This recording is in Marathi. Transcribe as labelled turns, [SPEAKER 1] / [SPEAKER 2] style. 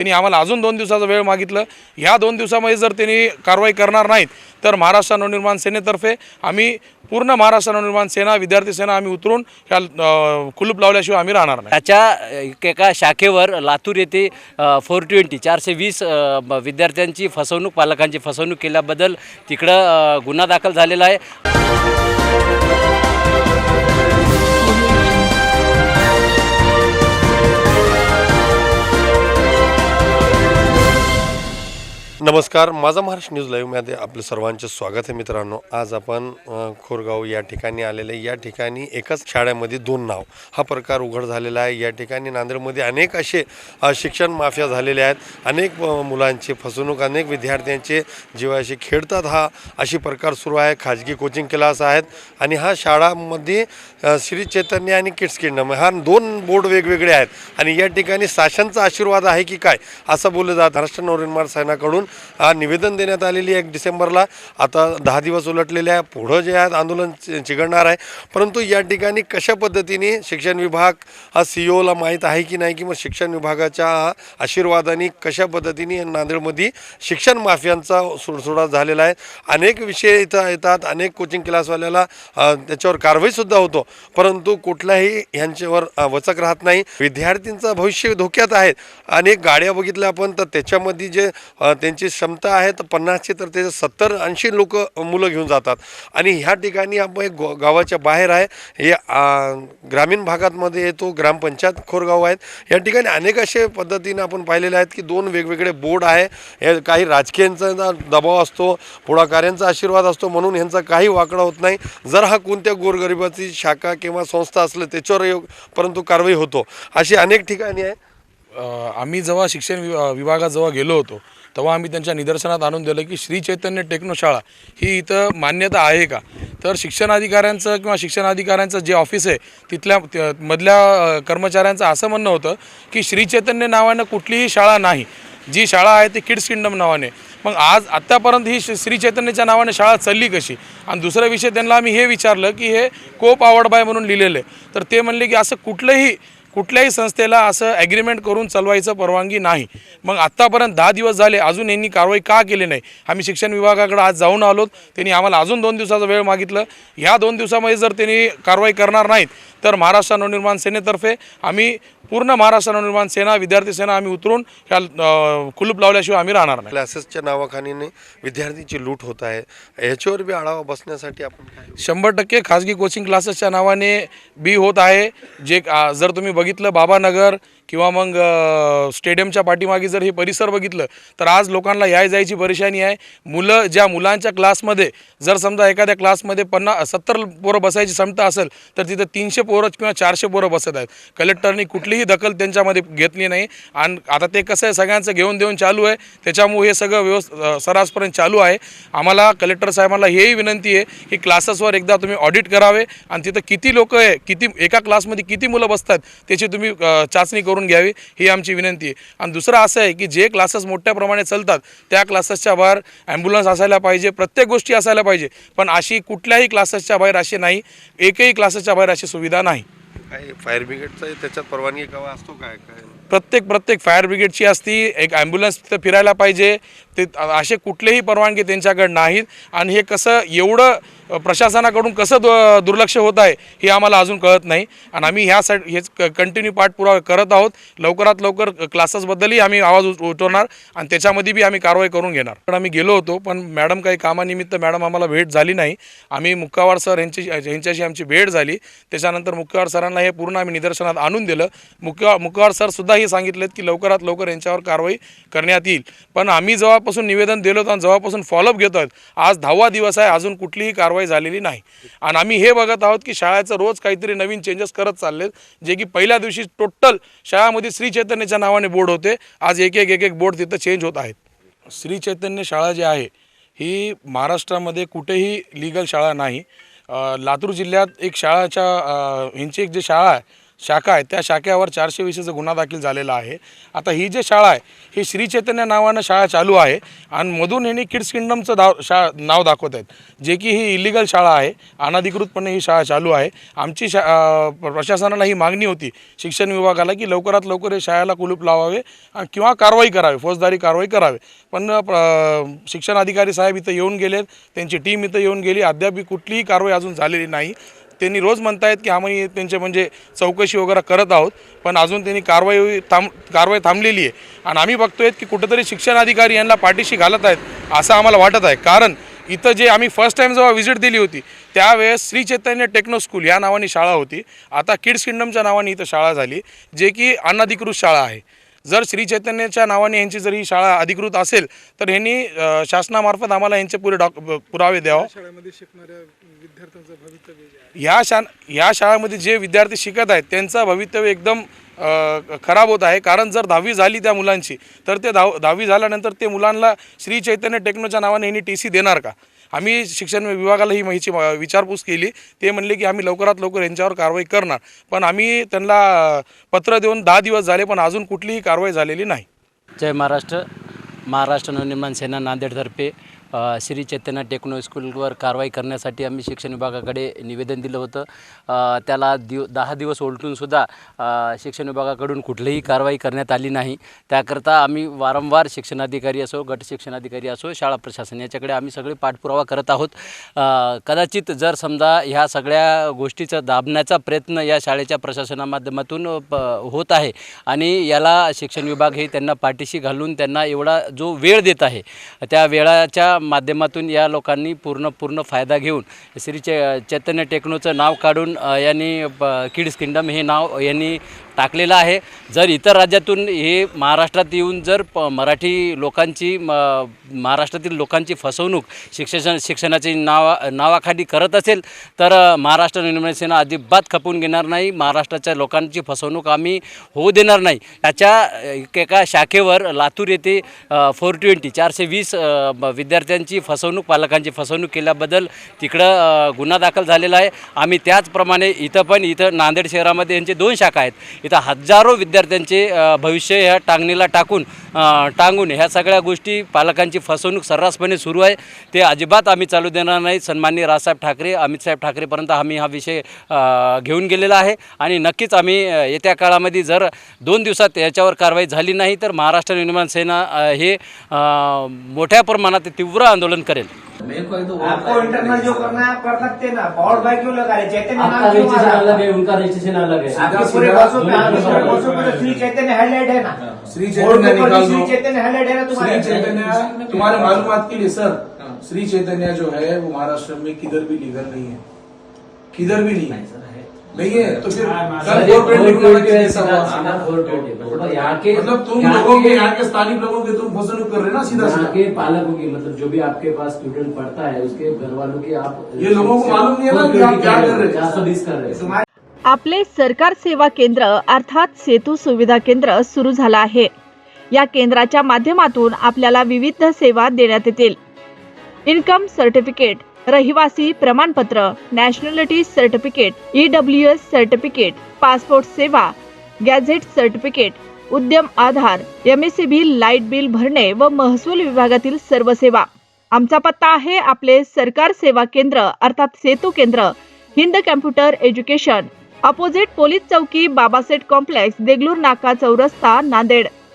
[SPEAKER 1] त्यांनी आम्हाला अजून दोन दिवसाचा वेळ मागितलं. ह्या दोन दिवसामध्ये जर त्यांनी कारवाई करणार नाहीत तर महाराष्ट्र नवनिर्माण सेनेतर्फे आम्ही पूर्ण महाराष्ट्र नवनिर्माण सेना विद्यार्थी सेना आम्ही उतरून ह्या कुलूप लावल्याशिवाय आम्ही राहणार नाही.
[SPEAKER 2] त्याच्या एका शाखेवर लातूर येथे फोर ट्वेंटी चारशे वीस विद्यार्थ्यांची फसवणूक पालकांची फसवणूक केल्याबद्दल तिकडं गुन्हा दाखल झालेला आहे.
[SPEAKER 3] नमस्कार माझा महाराष्ट्र न्यूज लाईव्हमध्ये आपलं सर्वांचे स्वागत आहे मित्रांनो. आज आपण खोरगाव या ठिकाणी आलेले आहे. या ठिकाणी एकाच शाळेमध्ये दोन नाव. हा प्रकार उघड झालेला आहे. या ठिकाणी नांदेडमध्ये अनेक असे शिक्षण माफिया झालेले आहेत. अनेक मुलांचे मुलांची फसवणूक अनेक विद्यार्थ्यांचे जीवाशी खेळतात हा अशी प्रकार सुरू आहे. खाजगी कोचिंग क्लास आहेत आणि हा शाळामध्ये श्री चैतन्य आणि किड्स किंगडम हा दोन बोर्ड वेगवेगळे आहेत. आणि या ठिकाणी शासनचा आशीर्वाद आहे की काय असं बोललं जात. महाराष्ट्र नवनिर्माण सेनाकडून निवेदन देण्यात आलेली आहे एक डिसेंबरला. आता दहा दिवस उलटलेले आहे. पुढं जे आहे आंदोलन चिघडणार आहे. परंतु या ठिकाणी कशा पद्धतीने शिक्षण विभाग हा सी ओला माहीत आहे की नाही किंवा शिक्षण विभागाच्या आशीर्वादाने कशा पद्धतीने नांदेडमध्ये शिक्षण माफियांचा सुडसुडा झालेला आहे. अनेक विषय इथं येतात. अनेक कोचिंग क्लासवाल्याला त्याच्यावर कारवाईसुद्धा होतो. परंतु कुठलाही ह्यांच्यावर वचक राहत नाही. विद्यार्थ्यांचं भविष्य धोक्यात आहे. अनेक गाड्या बघितल्या आपण तर त्याच्यामध्ये जे त्यांचे त्यांची क्षमता आहे तर पन्नासची तर त्याचे सत्तर ऐंशी लोक मुलं घेऊन जातात. आणि ह्या ठिकाणी आपण एक गो- गावाच्या बाहेर आहे. हे ग्रामीण भागातमध्ये येतो ग्रामपंचायत खोरगाव आहेत. या ठिकाणी अनेक असे पद्धतीने आपण पाहिलेले आहेत की दोन वेगवेगळे बोर्ड आहे. हे काही राजकीयांचा दबाव असतो पुढाकाऱ्यांचा आशीर्वाद असतो म्हणून ह्यांचा काही वाकडा होत नाही. जर हा कोणत्या गोरगरिबाची शाखा किंवा संस्था असलं त्याच्यावर योग परंतु कारवाई होतो. अशी अनेक ठिकाणी आहे.
[SPEAKER 1] आम्ही जेव्हा शिक्षण विभागात जेव्हा गेलो होतो तेव्हा आम्ही त्यांच्या निदर्शनात आणून दिलं की श्री चैतन्य टेक्नो शाळा ही इथं मान्यता आहे का? तर शिक्षण अधिकाऱ्यांचं किंवा शिक्षण अधिकाऱ्यांचं जे ऑफिस आहे तिथल्या मधल्या कर्मचाऱ्यांचं असं म्हणणं होतं की श्री चैतन्य नावानं कुठलीही शाळा नाही. जी शाळा आहे ती किड्स किंगडम नावाने. मग आज आत्तापर्यंत ही श- श्री चैतन्यच्या नावाने शाळा चालली कशी? आणि दुसरा विषय त्यांना आम्ही हे विचारलं की हे कोप आवडबाय म्हणून लिहिलेलं आहे. तर ते म्हणले की असं कुठलंही कुठल्याही संस्थेला असं ॲग्रीमेंट करून चालवायचं परवानगी नाही. मग आत्तापर्यंत दहा दिवस झाले अजून यांनी कारवाई का केली नाही? आम्ही शिक्षण विभागाकडे आज जाऊन आलोत. त्यांनी आम्हाला अजून दोन दिवसाचा वेळ मागितलं. ह्या दोन दिवसामध्ये जर त्यांनी कारवाई करणार नाहीत तर महाराष्ट्र नवनिर्माण सेनेतर्फे आम्ही पूर्ण महाराष्ट्र नवनिर्माण सेना विद्यार्थी सेना आम्ही उतरून ह्या कुलूप लावल्याशिवाय आम्ही राहणार नाही.
[SPEAKER 3] क्लासेसच्या नावाखानीने विद्यार्थीची लूट होत आहे. ह्याच्यावर बी आढावा बसण्यासाठी आपण
[SPEAKER 1] शंभर टक्के खाजगी कोचिंग क्लासेसच्या नावाने बी होत आहे. जे जर तुम्ही बघितलं बाबानगर किंवा मग स्टेडियमच्या पाठीमागे जर हे परिसर बघितलं तर आज लोकांना याय जायची परेशानी आहे. मुलं ज्या मुलांच्या क्लासमध्ये जर समजा एखाद्या क्लासमध्ये पन्ना सत्तर पोरं बसायची क्षमता असेल तर तिथं तीनशे पोरं किंवा चारशे पोरं बसत आहेत. कलेक्टरनी कुठलीही दखल त्यांच्यामध्ये घेतली नाही. आणि आता ते कसं आहे सगळ्यांचं घेऊन देऊन चालू आहे. त्याच्यामुळे हे सगळं व्यवस्थ सरासपर्यंत चालू आहे. आम्हाला कलेक्टर साहेबांना हेही विनंती आहे की क्लासेसवर एकदा तुम्ही ऑडिट करावे. आणि तिथं किती लोक आहे किती एका क्लासमध्ये किती मुलं बसतात त्याची तुम्ही चाचणी करून घ्यावी ही आमची विनंती आहे. आणि दुसरं असं आहे की जे क्लासेस मोठ्या प्रमाणे चालतात त्या क्लासेसच्या बाहेर ॲम्ब्युलन्स असायला पाहिजे प्रत्येक गोष्टी असायला पाहिजे. पण अशी कुठल्याही क्लासेसच्या बाहेर अशी नाही एकही क्लासेसच्या बाहेर अशी सुविधा नाही.
[SPEAKER 3] काय फायर ब्रिगेडचं त्याच्यात परवानगी केव्हा असतो? काय काय?
[SPEAKER 1] प्रत्येक प्रत्येक फायर ब्रिगेडची असती एक ॲम्ब्युलन्स तिथं फिरायला पाहिजे ते असे कुठलेही परवानगी त्यांच्याकडे नाहीत. आणि हे कसं एवढं प्रशासनाकडून कसं दु दुर्लक्ष होत आहे हे आम्हाला अजून कळत नाही. आणि आम्ही ह्यासाठी हेच कंटिन्यू पाठपुरावा करत आहोत. लवकरात लवकर क्लासेसबद्दलही आम्ही आवाज उठ- उठवणार. आणि त्याच्यामध्ये बी आम्ही कारवाई करून घेणार. पण आम्ही गेलो होतो पण मॅडम काही कामानिमित्त मॅडम आम्हाला भेट झाली नाही. आम्ही मुक्कावार सर यांची यांच्याशी आमची भेट झाली. त्याच्यानंतर मुक्कावार सरांना हे पूर्ण आम्ही निदर्शनात आणून दिलं. मुक्का मुक्कावार सरसुद्धा हे सांगितलेत की लवकरात लवकर यांच्यावर कारवाई करण्यात येईल. पण आम्ही जेव्हापासून निवेदन दिलं होतं आणि जेव्हापासून फॉलोअप घेत आहेत आज दहावा दिवस आहे अजून कुठलीही कारवाई झालेली नाही. आणि आम्ही हे बघत आहोत की शाळेचं रोज काहीतरी नवीन चेंजेस करत चालले जे की पहिल्या दिवशी टोटल शाळामध्ये श्री चैतन्याच्या नावाने बोर्ड होते. आज एक एक एक एक बोर्ड तिथं चेंज होत आहेत. श्री चैतन्य शाळा जी आहे ही महाराष्ट्रामध्ये कुठेही लिगल शाळा नाही. लातूर जिल्ह्यात एक शाळाच्या ह्यांची एक जी शाळा आहे शाखा आहे. त्या शाखेवर चारशे वीसचा गुन्हा दाखल झालेला आहे. आता ही जी शाळा आहे ही श्री चैतन्य नावानं शाळा चालू आहे आणि मधून यांनी किड्स किंगडमचं दाव शा नाव दाखवत आहेत. जे की ही इलिगल शाळा आहे अनधिकृतपणे ही शाळा चालू आहे. आमची शा प्रशासनाला ही मागणी होती शिक्षण विभागाला की लवकरात लवकर हे शाळेला कुलूप लावावे किंवा कारवाई करावी फौजदारी कारवाई करावी. पण शिक्षण अधिकारी साहेब इथं येऊन गेलेत त्यांची टीम इथं येऊन गेली. अद्याप कुठलीही कारवाई अजून झालेली नाही. त्यांनी रोज म्हणतायत की आम्ही त्यांचे म्हणजे चौकशी वगैरे करत आहोत पण अजून त्यांनी कारवाई थांब कारवाई थांबलेली आहे. आणि आम्ही बघतोय की कुठंतरी शिक्षण अधिकारी यांना पाठीशी घालत आहेत असं आम्हाला वाटत आहे. कारण इथं जे आम्ही फर्स्ट टाईम जेव्हा व्हिजिट दिली होती त्यावेळेस श्री चैतन्य टेक्नो स्कूल या नावाने शाळा होती. आता किड्स किंगडमच्या नावाने इथं शाळा झाली जे की अनधिकृत शाळा आहे. जर श्री चैतन्याच्या नावाने यांची जर ही शाळा अधिकृत असेल तर ह्यांनी अ, शासनामार्फत आम्हाला यांचे पुरे डॉक पुरावे द्यावं. ह्या शा ह्या शाळेमध्ये जे विद्यार्थी शिकत आहेत त्यांचं भवितव्य एकदम खराब होत आहे. कारण जर दहावी झाली त्या मुलांची तर ते दहाव दहावी झाल्यानंतर ते मुलांना श्री चैतन्य टेक्नोच्या नावाने यांनी टी सी देणार का? आम्ही शिक्षण विभागाला ही माहिती विचारपूस केली. ते म्हणले की आम्ही लवकरात लवकर यांच्यावर कारवाई करणार. पण आम्ही त्यांना पत्र देऊन दहा दिवस झाले पण अजून कुठलीही कारवाई झालेली नाही.
[SPEAKER 2] जय महाराष्ट्र. महाराष्ट्र नवनिर्माण सेना नांदेडतर्फे श्री चैतन्य टेक्नो स्कूलवर कारवाई करण्यासाठी आम्ही शिक्षण विभागाकडे निवेदन दिलं होतं. त्याला दिव दहा दिवस ओलटूनसुद्धा शिक्षण विभागाकडून कुठलीही कारवाई करण्यात आली नाही. त्याकरता आम्ही वारंवार शिक्षणाधिकारी असो गट शिक्षणाधिकारी असो शाळा प्रशासन याच्याकडे आम्ही सगळे पाठपुरावा करत आहोत. कदाचित जर समजा ह्या सगळ्या गोष्टीचं दाबण्याचा प्रयत्न या शाळेच्या प्रशासनामाध्यमातून प होत आहे आणि याला शिक्षण विभाग हे त्यांना पाठीशी घालून त्यांना एवढा जो वेळ देत आहे त्या वेळाच्या माध्यमातून या लोकांनी पूर्ण पूर्ण फायदा घेऊन श्री चे चैतन्य टेक्नोचं नाव काढून यांनी ब- किड्स किंगडम हे नाव यांनी टाकलेलं आहे. जर इतर राज्यातून हे महाराष्ट्रात येऊन जर प मराठी लोकांची म महाराष्ट्रातील लोकांची फसवणूक शिक्षण शिक्षणाची नावा नावाखाली करत असेल तर महाराष्ट्र निर्माण सेना अजिबात खपून घेणार नाही. महाराष्ट्राच्या लोकांची फसवणूक आम्ही होऊ देणार नाही. याच्या एका शाखेवर लातूर येथे फोर ट्वेंटी चारशे वीस विद्यार्थी विद्यार्थ्यांची फसवणूक पालकांची फसवणूक केल्याबद्दल तिकडं गुन्हा दाखल झालेला आहे. आम्ही त्याचप्रमाणे इथं पण इथं नांदेड शहरामध्ये यांचे दोन शाखा आहेत. इथं हजारो विद्यार्थ्यांचे भविष्य ह्या टांगणीला टाकून टांगून ह्या सगळ्या गोष्टी पालकांची फसवणूक सर्रासपणे सुरू आहे. ते अजिबात आम्ही चालू देणार नाही. सन्माननीय राजसाहेब ठाकरे अमित साहेब ठाकरेपर्यंत आम्ही हा विषय घेऊन गेलेला आहे. आणि नक्कीच आम्ही येत्या काळामध्ये जर दोन दिवसात याच्यावर कारवाई झाली नाही तर महाराष्ट्र निर्माण सेना हे मोठ्या प्रमाणात तीव्र आंदोलन करेल
[SPEAKER 4] आपको इंटरनल जो करना है आप कर सकते हैं ना। पॉवर बाइक क्यों लगा रहे चैतन्य नाम क्यों मारा?
[SPEAKER 2] उनका रजिस्ट्रेशन अलग
[SPEAKER 4] आपके पूरे बसों पे आपके बसों पे तो श्री चैतन्य हाईलाइट है ना।
[SPEAKER 5] श्री चैतन्य
[SPEAKER 4] के ऊपर भी
[SPEAKER 5] निकाल
[SPEAKER 4] श्री चैतन्य हाईलाइट है ना तुम्हारे?
[SPEAKER 5] चैतन्य तुम्हारे मालूमात के लिए सर श्री चैतन्य जो है वो महाराष्ट्र में किधर भी लीगल नहीं है। किधर भी नहीं है। नहीं है तो फिर कल फोर ट्वेंटी गुना कैसा हुआ
[SPEAKER 6] यहाँ के
[SPEAKER 5] मतलब तुम
[SPEAKER 6] यहाँ
[SPEAKER 5] लोगों के
[SPEAKER 6] के-
[SPEAKER 5] यहाँ के स्थानीय लोगों के तुम फसलुक कर रहे हैं ना सीधा
[SPEAKER 6] यहाँ
[SPEAKER 5] सीधा।
[SPEAKER 6] के पालकों की मतलब जो भी आपके पास स्टूडेंट पढ़ता है उसके घर वालों की आप
[SPEAKER 5] ये लोगों को मालूम नहीं है ना कि आप क्या कर रहे हैं।
[SPEAKER 6] चार सौ बीस कर रहे हैं।
[SPEAKER 4] तुम्हारे
[SPEAKER 7] आपले सरकार सेवा केंद्र अर्थात सेतू सुविधा केंद्र सुरू झालं आहे. या केंद्राच्या माध्यमातून आपल्याला विविध सेवा देण्यात येतील. इन्कम सर्टिफिकेट रहिवासी प्रमाणपत्र nationality certificate E W S certificate passport सेवा gazette certificate Udyam Aadhaar M S C B light bill भरणे व महसूल विभागातील सर्व सेवा. आमचा पत्ता आहे आपले सरकार सेवा केंद्र अर्थात सेतू केंद्र Hind computer education. Opposite police चौकी बाबासेट कॉम्प्लेक्स देगलूर नाका चौरस्ता नांदेड.